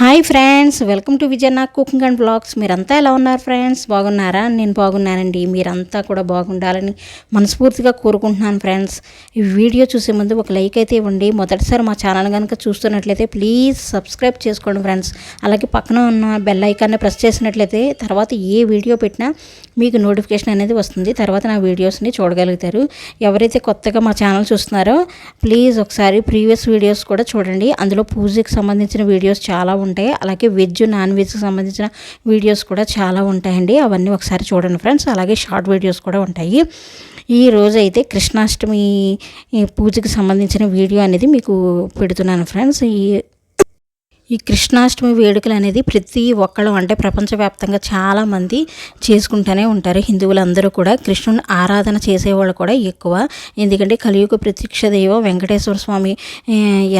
Hi friends welcome to విజయనా cooking and blogs మీరంతా ఎలా ఉన్నారు ఫ్రెండ్స్? బాగున్నారా? నేను బాగున్నానండి. మీరంతా కూడా బాగుండాలని మనస్ఫూర్తిగా కోరుకుంటున్నాను ఫ్రెండ్స్. ఈ వీడియో చూసే ముందు ఒక లైక్ అయితే ఇవ్వండి. మొదటిసారి మా ఛానల్ కనుక చూస్తున్నట్లయితే ప్లీజ్ సబ్స్క్రైబ్ చేసుకోండి ఫ్రెండ్స్. అలాగే పక్కన ఉన్న బెల్ ఐకాన్ని ప్రెస్ చేసినట్లయితే తర్వాత ఏ వీడియో పెట్టినా మీకు నోటిఫికేషన్ అనేది వస్తుంది. తర్వాత నా వీడియోస్ని చూడగలుగుతారు. ఎవరైతే కొత్తగా మా ఛానల్ చూస్తున్నారో ప్లీజ్ ఒకసారి ప్రీవియస్ వీడియోస్ కూడా చూడండి. అందులో పూజకి సంబంధించిన వీడియోస్ చాలా ఉన్నాయి ఉంటాయి అలాగే వెజ్ నాన్ వెజ్కి సంబంధించిన వీడియోస్ కూడా చాలా ఉంటాయండి. అవన్నీ ఒకసారి చూడండి ఫ్రెండ్స్. అలాగే షార్ట్ వీడియోస్ కూడా ఉంటాయి. ఈ రోజు అయితే కృష్ణాష్టమి పూజకి సంబంధించిన వీడియో అనేది మీకు పెడుతున్నాను ఫ్రెండ్స్. ఈ ఈ కృష్ణాష్టమి వేడుకలు అనేది ప్రతి ఒక్కళ్ళు అంటే ప్రపంచవ్యాప్తంగా చాలామంది చేసుకుంటూనే ఉంటారు. హిందువులందరూ కూడా కృష్ణుని ఆరాధన చేసేవాళ్ళు కూడా ఎక్కువ. ఎందుకంటే కలియుగ ప్రత్యక్ష దైవం వెంకటేశ్వర స్వామి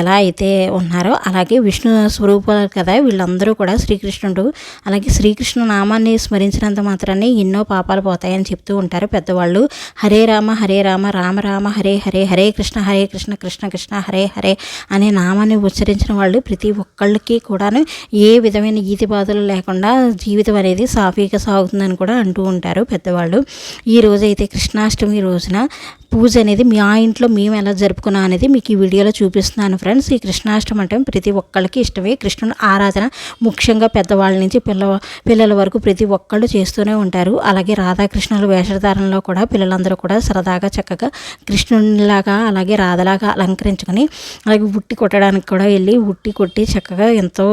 ఎలా అయితే ఉన్నారో అలాగే విష్ణు స్వరూపాలు కదా వీళ్ళందరూ కూడా శ్రీకృష్ణుడు. అలాగే శ్రీకృష్ణ నామాన్ని స్మరించినంత మాత్రాన్ని ఎన్నో పాపాలు పోతాయని చెప్తూ ఉంటారు పెద్దవాళ్ళు. హరే రామ హరే రామ రామ రామ హరే హరే హరే కృష్ణ హరే కృష్ణ కృష్ణ కృష్ణ హరే హరే అనే నామాన్ని ఉచ్చరించిన వాళ్ళు ప్రతి ఒక్కళ్ళు వాళ్ళకి కూడాను ఏ విధమైన ఈతి బాధలు లేకుండా జీవితం అనేది సాఫీగా సాగుతుందని కూడా అంటూ ఉంటారు పెద్దవాళ్ళు. ఈ రోజైతే కృష్ణాష్టమి రోజున పూజ అనేది మా ఇంట్లో మేము ఎలా జరుపుకున్నాం అనేది మీకు ఈ వీడియోలో చూపిస్తున్నాను ఫ్రెండ్స్. ఈ కృష్ణాష్టమి అంటే ప్రతి ఒక్కళ్ళకి ఇష్టమే. కృష్ణుని ఆరాధన ముఖ్యంగా పెద్దవాళ్ళ నుంచి పిల్ల పిల్లల వరకు ప్రతి ఒక్కళ్ళు చేస్తూనే ఉంటారు. అలాగే రాధాకృష్ణుల వేషధారణలో కూడా పిల్లలందరూ కూడా సరదాగా చక్కగా కృష్ణునిలాగా అలాగే రాధలాగా అలంకరించుకొని అలాగే ఉట్టి కొట్టడానికి కూడా వెళ్ళి ఉట్టి కొట్టి చక్కగా ఎంతో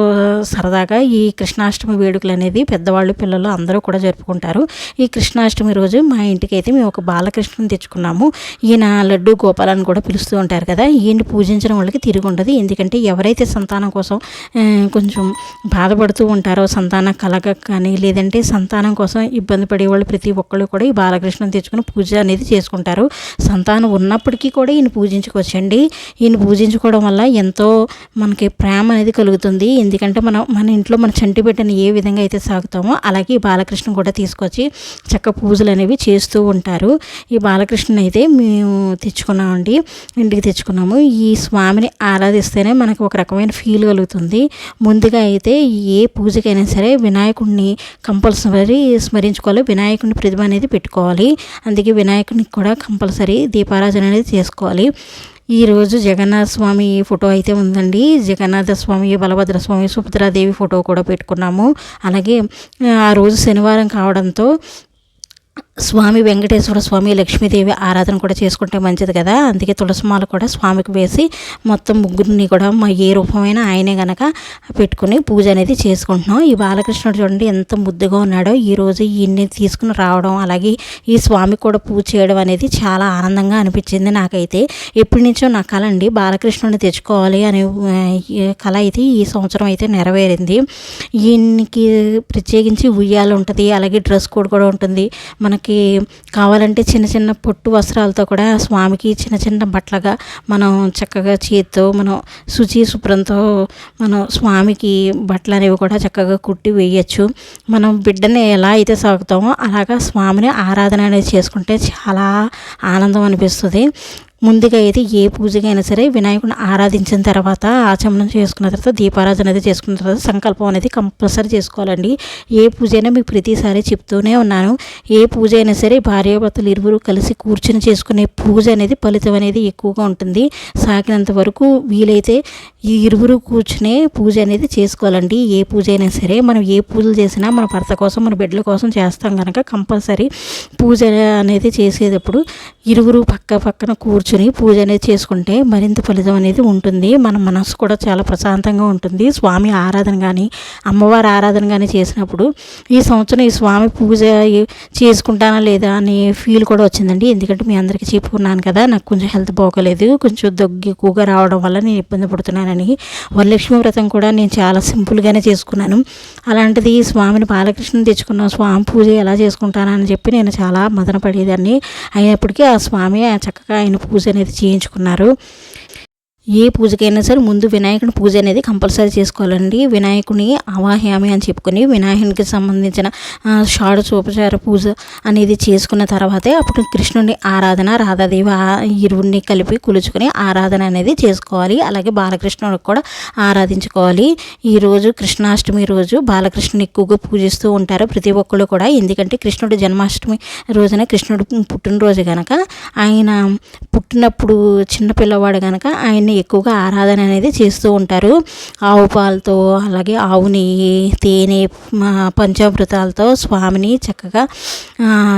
సరదాగా ఈ కృష్ణాష్టమి వేడుకలు అనేది పెద్దవాళ్ళు పిల్లలు అందరూ కూడా జరుపుకుంటారు. ఈ కృష్ణాష్టమి రోజు మా ఇంటికి అయితే మేము ఒక బాలకృష్ణుని తెచ్చుకున్నాము. ఈయన లడ్డు గోపాలని కూడా పిలుస్తూ ఉంటారు కదా ఈయన పూజించడం వాళ్ళకి తిరిగి ఉండదు ఎందుకంటే ఎవరైతే సంతానం కోసం కొంచెం బాధపడుతూ ఉంటారో సంతానం కలగ కానీ లేదంటే సంతానం కోసం ఇబ్బంది పడేవాళ్ళు ప్రతి ఒక్కళ్ళు కూడా ఈ బాలకృష్ణుని తెచ్చుకుని పూజ అనేది చేసుకుంటారు. సంతానం ఉన్నప్పటికీ కూడా ఈయన పూజించుకోవచ్చండి. ఈయన పూజించుకోవడం వల్ల ఎంతో మనకి ప్రేమ అనేది కలుగుతుంది. ఎందుకంటే మనం మన ఇంట్లో మన చంటి బిడ్డని ఏ విధంగా అయితే సాగుతామో అలాగే ఈ బాలకృష్ణ కూడా తీసుకొచ్చి చక్క పూజలు అనేవి చేస్తూ ఉంటారు. ఈ బాలకృష్ణ అయితే మేము తెచ్చుకున్నామండి. ఇంటికి తెచ్చుకున్నాము. ఈ స్వామిని ఆరాధిస్తేనే మనకు ఒక రకమైన ఫీల్ కలుగుతుంది. ముందుగా అయితే ఏ పూజకైనా సరే వినాయకుడిని కంపల్సరీ స్మరించుకోవాలి. వినాయకుడిని ప్రతిభ అనేది పెట్టుకోవాలి. అందుకే వినాయకుడికి కూడా కంపల్సరీ దీపారాధన అనేది చేసుకోవాలి. ఈరోజు జగన్నాథ స్వామి ఫోటో అయితే ఉందండి. జగన్నాథ స్వామి బలభద్ర స్వామి సుభద్రాదేవి ఫోటో కూడా పెట్టుకున్నాము. అలాగే ఆ రోజు శనివారం కావడంతో స్వామి వెంకటేశ్వర స్వామి లక్ష్మీదేవి ఆరాధన కూడా చేసుకుంటే మంచిది కదా. అందుకే తులసిమాల కూడా స్వామికి వేసి మొత్తం ముగ్గురిని కూడా మా ఏ రూపమైన ఆయనే గనక పెట్టుకుని పూజ అనేది చేసుకుంటున్నాం. ఈ బాలకృష్ణుడు చూడండి ఎంత ముద్దుగా ఉన్నాడో. ఈరోజు ఈయన్ని తీసుకుని రావడం అలాగే ఈ స్వామి కూడా పూజ చేయడం అనేది చాలా ఆనందంగా అనిపించింది నాకైతే. ఎప్పటి నుంచో నా కళ అండి బాలకృష్ణుడిని తెచ్చుకోవాలి అనే ఈ కళ అయితే ఈ సంవత్సరం అయితే నెరవేరింది. ఈయనకి ప్రత్యేకించి ఉయ్యాలు ఉంటుంది అలాగే డ్రెస్ కోడ్ కూడా ఉంటుంది. మనకి కావాలంటే చిన్న చిన్న పొట్టు వస్త్రాలతో కూడా స్వామికి చిన్న చిన్న బట్టలుగా మనం చక్కగా చేత్తో మనం శుచి శుభ్రంతో మనం స్వామికి బట్టలు అనేవి కూడా చక్కగా కుట్టి వేయచ్చు. మనం బిడ్డని ఎలా అయితే సాగుతామో అలాగా స్వామిని ఆరాధన అనేది చేసుకుంటే చాలా ఆనందం అనిపిస్తుంది. ముందుగా అయితే ఏ పూజకైనా సరే వినాయకుడిని ఆరాధించిన తర్వాత ఆచమనం చేసుకున్న తర్వాత దీపారాధన అనేది చేసుకున్న తర్వాత సంకల్పం అనేది కంపల్సరీ చేసుకోవాలండి. ఏ పూజ అయినా మీకు ప్రతిసారి చెప్తూనే ఉన్నాను. ఏ పూజ అయినా సరే భార్యాభర్తలు ఇరువురు కలిసి కూర్చుని చేసుకునే పూజ అనేది ఫలితం అనేది ఎక్కువగా ఉంటుంది. సాగినంత వరకు వీలైతే ఈ ఇరువురు కూర్చునే పూజ అనేది చేసుకోవాలండి. ఏ పూజ అయినా సరే మనం ఏ పూజలు చేసినా మన భర్త కోసం మన బిడ్డల కోసం చేస్తాం కనుక కంపల్సరీ పూజ అనేది చేసేటప్పుడు ఇరువురు పక్క పక్కన కూర్చుని పూజ అనేది చేసుకుంటే మరింత ఫలితం అనేది ఉంటుంది. మన మనసు కూడా చాలా ప్రశాంతంగా ఉంటుంది. స్వామి ఆరాధన కానీ అమ్మవారి ఆరాధన కానీ చేసినప్పుడు ఈ సంవత్సరం ఈ స్వామి పూజ చేసుకుంటానా లేదా అనే ఫీల్ కూడా వచ్చిందండి. ఎందుకంటే మీ అందరికీ చెప్పుకున్నాను కదా నాకు కొంచెం హెల్త్ బాగోలేదు కొంచెం దగ్గు ఎక్కువగా రావడం వల్ల నేను ఇబ్బంది పడుతున్నానని వరలక్ష్మి వ్రతం కూడా నేను చాలా సింపుల్గానే చేసుకున్నాను. అలాంటిది స్వామిని బాలకృష్ణ తెచ్చుకున్న స్వామి పూజ ఎలా చేసుకుంటానని చెప్పి నేను చాలా మదన పడేదాన్ని. అయినప్పటికీ ఆ స్వామి చక్కగా ఆయన పూజ అనేది చేయించుకున్నారు. ఏ పూజకైనా సరే ముందు వినాయకుని పూజ అనేది కంపల్సరీ చేసుకోవాలండి. వినాయకుని అవాహ్యామి అని చెప్పుకొని వినాయకునికి సంబంధించిన షాడచోపచార పూజ అనేది చేసుకున్న తర్వాతే అప్పుడు కృష్ణుని ఆరాధన రాధాదేవి ఇరువుని కలిపి కులుచుకొని ఆరాధన అనేది చేసుకోవాలి. అలాగే బాలకృష్ణుడికి కూడా ఆరాధించుకోవాలి. ఈరోజు కృష్ణాష్టమి రోజు బాలకృష్ణుని ఎక్కువగా పూజిస్తూ ఉంటారు ప్రతి ఒక్కళ్ళు కూడా. ఎందుకంటే కృష్ణుడు జన్మాష్టమి రోజున కృష్ణుడు పుట్టినరోజు కనుక ఆయన పుట్టినప్పుడు చిన్నపిల్లవాడు కనుక ఆయన్ని ఎక్కువగా ఆరాధన అనేది చేస్తూ ఉంటారు. ఆవు పాలతో అలాగే ఆవు నెయ్యి తేనె పంచామృతాలతో స్వామిని చక్కగా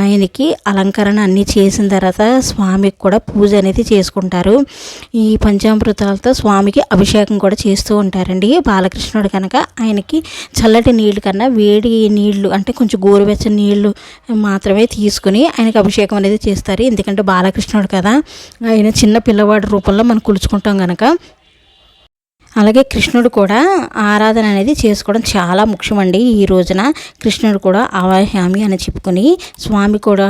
ఆయనకి అలంకరణ అన్నీ చేసిన తర్వాత స్వామికి కూడా పూజ అనేది చేసుకుంటారు. ఈ పంచామృతాలతో స్వామికి అభిషేకం కూడా చేస్తూ ఉంటారండి. బాలకృష్ణుడు కనుక ఆయనకి చల్లటి నీళ్ళు కన్నా వేడి నీళ్ళు అంటే కొంచెం గోరువెచ్చని నీళ్ళు మాత్రమే తీసుకుని ఆయనకి అభిషేకం అనేది చేస్తారు. ఎందుకంటే బాలకృష్ణుడు కదా ఆయన చిన్న పిల్లవాడి రూపంలో మనం కులుచుకుంటాం కనుక కనుక అలాగే కృష్ణుడు కూడా ఆరాధన అనేది చేసుకోవడం చాలా ముఖ్యమండి. ఈ రోజున కృష్ణుడు కూడా అవాహ్యామి అని చెప్పుకొని స్వామి కూడా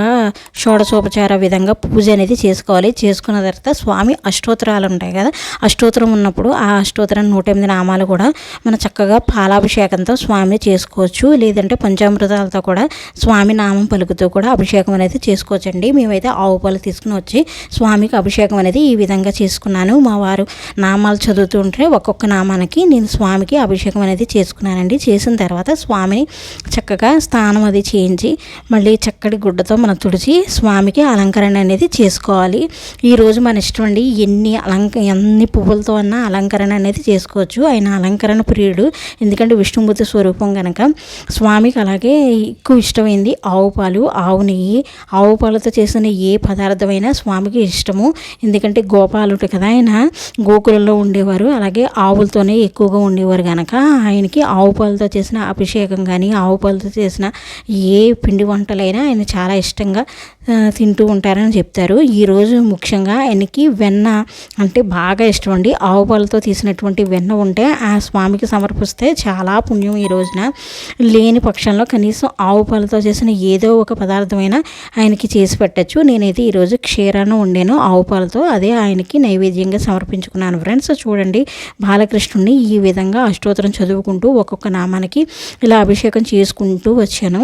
షోడశోపచార విధంగా పూజ అనేది చేసుకోవాలి. చేసుకున్న తర్వాత స్వామి అష్టోత్తరాలు ఉంటాయి కదా అష్టోత్తరం ఉన్నప్పుడు ఆ అష్టోత్తరం నూట ఎనిమిది నామాలు కూడా మన చక్కగా పాలాభిషేకంతో స్వామిని చేసుకోవచ్చు. లేదంటే పంచామృతాలతో కూడా స్వామి నామం పలుకుతూ కూడా అభిషేకం అనేది చేసుకోవచ్చండి. మేమైతే ఆవు పాలు తీసుకుని వచ్చి స్వామికి అభిషేకం అనేది ఈ విధంగా చేసుకున్నాను. మా వారు నామాలు చదువుతుంటే ఒక ఒక్కొక్క నామానికి నేను స్వామికి అభిషేకం అనేది చేసుకున్నానండి. చేసిన తర్వాత స్వామిని చక్కగా స్నానం అది చేయించి మళ్ళీ చక్కటి గుడ్డతో మనం తుడిచి స్వామికి అలంకరణ అనేది చేసుకోవాలి. ఈరోజు మన ఇష్టం అండి ఎన్ని అలంక ఎన్ని పువ్వులతో అన్న అలంకరణ అనేది చేసుకోవచ్చు. ఆయన అలంకరణ ప్రియుడు. ఎందుకంటే విష్ణుమూర్తి స్వరూపం కనుక స్వామికి అలాగే ఎక్కువ ఇష్టమైంది ఆవు పాలు ఆవు నెయ్యి. ఆవు పాలతో చేసిన ఏ పదార్థమైనా స్వామికి ఇష్టము. ఎందుకంటే గోపాలుడు కదా ఆయన గోకులంలో ఉండేవారు. అలాగే ఆవులతోనే ఎక్కువగా ఉండేవారు కనుక ఆయనకి ఆవు పాలతో చేసిన అభిషేకం కానీ ఆవు పాలతో చేసిన ఏ పిండి వంటలైనా ఆయన చాలా ఇష్టంగా తింటూ ఉంటారని చెప్తారు. ఈరోజు ముఖ్యంగా ఆయనకి వెన్న అంటే బాగా ఇష్టం అండి. ఆవు పాలతో తీసినటువంటి వెన్న ఉంటే ఆ స్వామికి సమర్పిస్తే చాలా పుణ్యం ఈ రోజున. లేని పక్షంలో కనీసం ఆవు పాలతో చేసిన ఏదో ఒక పదార్థమైన ఆయనకి చేసి పెట్టచ్చు. నేనైతే ఈరోజు క్షీరాన్ని వండాను ఆవు పాలతో. అదే ఆయనకి నైవేద్యంగా సమర్పించుకున్నాను. ఫ్రెండ్స్ చూడండి బాలకృష్ణుడిని ఈ విధంగా అష్టోత్తరం చదువుకుంటూ ఒక్కొక్క నామానికి ఇలా అభిషేకం చేసుకుంటూ వచ్చాను.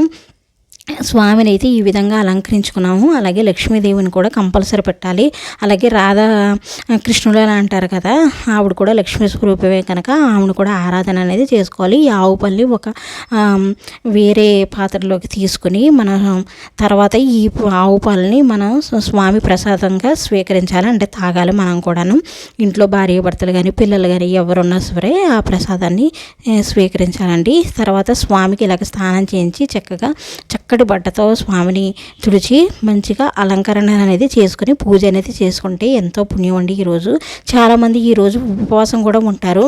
స్వామిని అయితే ఈ విధంగా అలంకరించుకున్నాము. అలాగే లక్ష్మీదేవిని కూడా కంపల్సరీ పెట్టాలి. అలాగే రాధా కృష్ణుడు అని అంటారు కదా ఆవిడ కూడా లక్ష్మీ స్వరూపమే కనుక ఆవిడ కూడా ఆరాధన అనేది చేసుకోవాలి. ఈ ఆవు పల్లి ఒక వేరే పాత్రలోకి తీసుకుని మనం తర్వాత ఈ ఆవు పాలని మనం స్వామి ప్రసాదంగా స్వీకరించాలి. అంటే తాగాలి మనం కూడాను. ఇంట్లో భార్య భర్తలు కానీ పిల్లలు కానీ ఎవరున్నా సరే ఆ ప్రసాదాన్ని స్వీకరించాలండి. తర్వాత స్వామికి ఇలాగ స్నానం చేయించి చక్కగా చక్కగా చక్కటి బట్టతో స్వామిని తుడిచి మంచిగా అలంకరణ అనేది చేసుకుని పూజ అనేది చేసుకుంటే ఎంతో పుణ్యం అండి ఈరోజు. చాలామంది ఈరోజు ఉపవాసం కూడా ఉంటారు.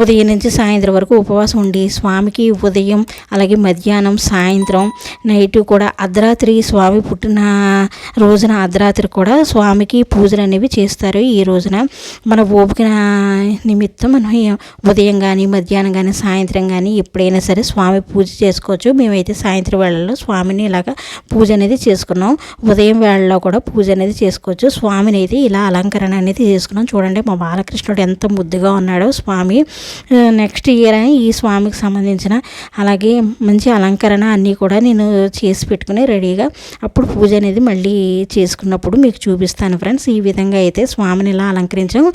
ఉదయం నుంచి సాయంత్రం వరకు ఉపవాసం ఉండి స్వామికి ఉదయం అలాగే మధ్యాహ్నం సాయంత్రం నైట్ కూడా అర్ధరాత్రి స్వామి పుట్టిన రోజున అర్ధరాత్రి కూడా స్వామికి పూజలు అనేవి చేస్తారు ఈ రోజున. మన ఓపిక నిమిత్తం మనం ఉదయం కానీ మధ్యాహ్నం కానీ సాయంత్రం కానీ ఎప్పుడైనా సరే స్వామి పూజ చేసుకోవచ్చు. మేమైతే సాయంత్రం వేళల్లో స్వామి స్వామిని ఇలాగ పూజ అనేది చేసుకున్నాం. ఉదయం వేళలో కూడా పూజ అనేది చేసుకోవచ్చు. స్వామిని అయితే ఇలా అలంకరణ అనేది చేసుకున్నాం. చూడండి మా బాలకృష్ణుడు ఎంత ముద్దుగా ఉన్నాడో స్వామి. నెక్స్ట్ ఇయర్ ఈ స్వామికి సంబంధించిన అలాగే మంచి అలంకరణ అన్నీ కూడా నేను చేసి పెట్టుకుని రెడీగా అప్పుడు పూజ అనేది మళ్ళీ చేసుకున్నప్పుడు మీకు చూపిస్తాను ఫ్రెండ్స్. ఈ విధంగా అయితే స్వామిని ఇలా అలంకరించాం.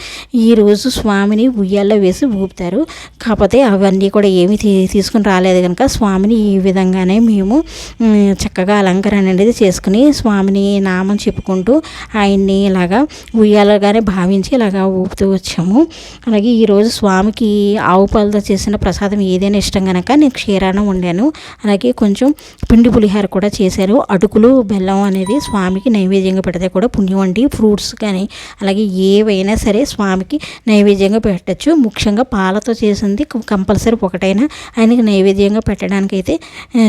ఈరోజు స్వామిని ఉయ్యాల్లో వేసి ఊపుతారు. కాకపోతే అవన్నీ కూడా ఏమీ తీసుకుని రాలేదు కనుక స్వామిని ఈ విధంగానే మేము చక్కగా అలంకరణ అనేది చేసుకుని స్వామిని నామం చెప్పుకుంటూ ఆయన్ని ఇలాగా ఉయ్యాలగానే భావించి ఇలాగా ఊపుతూ వచ్చాము. అలాగే ఈరోజు స్వామికి ఆవు పాలతో చేసిన ప్రసాదం ఏదైనా ఇష్టం కనుక నేను క్షీరాన్నం వండాను. అలాగే కొంచెం పిండి పులిహార కూడా చేశారు. అటుకులు బెల్లం అనేది స్వామికి నైవేద్యంగా పెడితే కూడా పుణ్యం వంటి ఫ్రూట్స్ కానీ అలాగే ఏవైనా సరే స్వామికి నైవేద్యంగా పెట్టచ్చు. ముఖ్యంగా పాలతో చేసింది కంపల్సరీ ఒకటైనా ఆయనకి నైవేద్యంగా పెట్టడానికైతే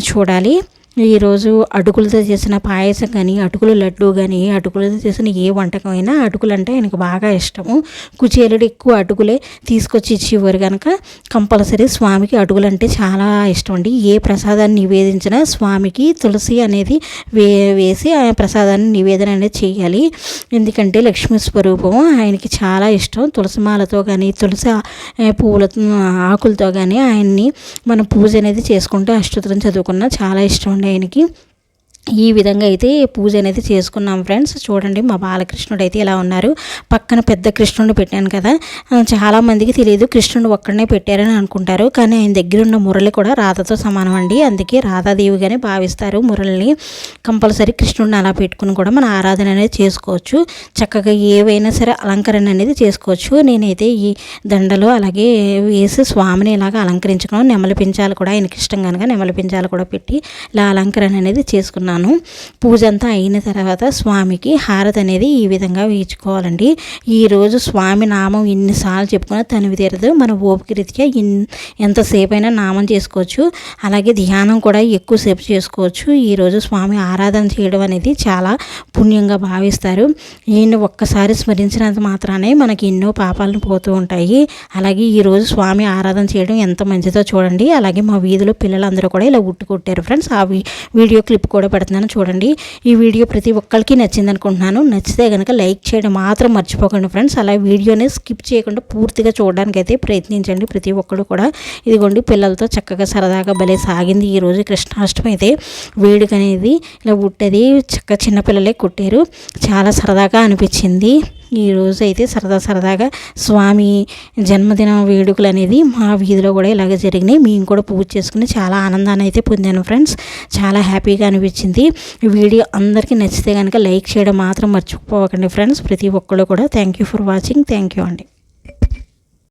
చూడాలి. ఈరోజు అటుకులతో చేసిన పాయసం కానీ అటుకుల లడ్డు కానీ అటుకులతో చేసిన ఏ వంటకం అయినా అటుకులు అంటే ఆయనకు బాగా ఇష్టము. కుచేలుడు ఎక్కువ అటుకులే తీసుకొచ్చి ఇచ్చేవారు కనుక కంపల్సరీ స్వామికి అటుకులు అంటే చాలా ఇష్టం అండి. ఏ ప్రసాదాన్ని నివేదించినా స్వామికి తులసి అనేది వే వేసి ఆ ప్రసాదాన్ని నివేదన అనేది చేయాలి. ఎందుకంటే లక్ష్మీ స్వరూపం ఆయనకి చాలా ఇష్టం. తులసి మాలతో కానీ తులసి పువ్వుల ఆకులతో కానీ ఆయన్ని మనం పూజ అనేది చేసుకుంటూ అష్టోత్తరం చదువుకున్న చాలా ఇష్టం అండి. ఆయనకి ఈ విధంగా అయితే పూజ అనేది చేసుకున్నాం ఫ్రెండ్స్. చూడండి మా బాలకృష్ణుడు అయితే ఇలా ఉన్నారు. పక్కన పెద్ద కృష్ణుడు పెట్టాను కదా. చాలామందికి తెలియదు కృష్ణుడు ఒక్కడనే పెట్టారని అనుకుంటారు. కానీ ఆయన దగ్గర ఉన్న మురళి కూడా రాధతో సమానం అండి. అందుకే రాధాదేవిగానే భావిస్తారు మురళిని. కంపల్సరీ కృష్ణుడిని అలా పెట్టుకుని కూడా మన ఆరాధన అనేది చేసుకోవచ్చు. చక్కగా ఏవైనా సరే అలంకరణ అనేది చేసుకోవచ్చు. నేనైతే ఈ దండలు అలాగే వేసి స్వామిని ఇలాగ అలంకరించుకున్నాను. నెమలి పించాలు కూడా ఆయనకి ఇష్టం కనుక నెమలి పించాలు కూడా పెట్టి ఇలా అలంకరణ అనేది చేసుకున్నాను. చేసుకున్నాను పూజ అంతా అయిన తర్వాత స్వామికి హారతి అనేది ఈ విధంగా వేయించుకోవాలండి. ఈరోజు స్వామి నామం ఎన్నిసార్లు చెప్పుకున్నా తనివి తీరదు. మన ఓపిక రీత్యా ఎంతసేపు అయినా నామం చేసుకోవచ్చు. అలాగే ధ్యానం కూడా ఎక్కువసేపు చేసుకోవచ్చు. ఈరోజు స్వామి ఆరాధన చేయడం అనేది చాలా పుణ్యంగా భావిస్తారు. ఈయన ఒక్కసారి స్మరించినంత మాత్రానే మనకి ఎన్నో పాపాలను పోతూ ఉంటాయి. అలాగే ఈరోజు స్వామి ఆరాధన చేయడం ఎంత మంచిదో చూడండి. అలాగే మా వీధిలో పిల్లలందరూ కూడా ఇలా ఉట్టు కొట్టారు ఫ్రెండ్స్ ఆ వీడియో క్లిప్ కూడా పెడుతున్నాను చూడండి. ఈ వీడియో ప్రతి ఒక్కరికి నచ్చింది అనుకుంటున్నాను నచ్చితే కనుక లైక్ చేయడం మాత్రం మర్చిపోకండి ఫ్రెండ్స్. అలా వీడియోని స్కిప్ చేయకుండా పూర్తిగా చూడడానికి అయితే ప్రయత్నించండి ప్రతి ఒక్కరు కూడా. ఇదిగోండి పిల్లలతో చక్కగా సరదాగా భలే సాగింది ఈరోజు కృష్ణాష్టమి అయితే. వేడుక అనేది ఇలా ఉట్టది చక్కగా చిన్నపిల్లలే కుట్టారు. చాలా సరదాగా అనిపించింది. ఈరోజు అయితే సరదా సరదాగా స్వామి జన్మదిన వేడుకలు అనేది మా వీధిలో కూడా ఇలాగ జరిగినాయి. మేము కూడా పూజ చేసుకుని చాలా ఆనందాన్ని అయితే పొందాను ఫ్రెండ్స్. చాలా హ్యాపీగా అనిపించింది. వీడియో అందరికీ నచ్చితే కనుక లైక్ చేయడం మాత్రం మర్చిపోకండి ఫ్రెండ్స్. ప్రతి ఒక్కళ్ళు కూడా thank you for watching. Thank you అండి.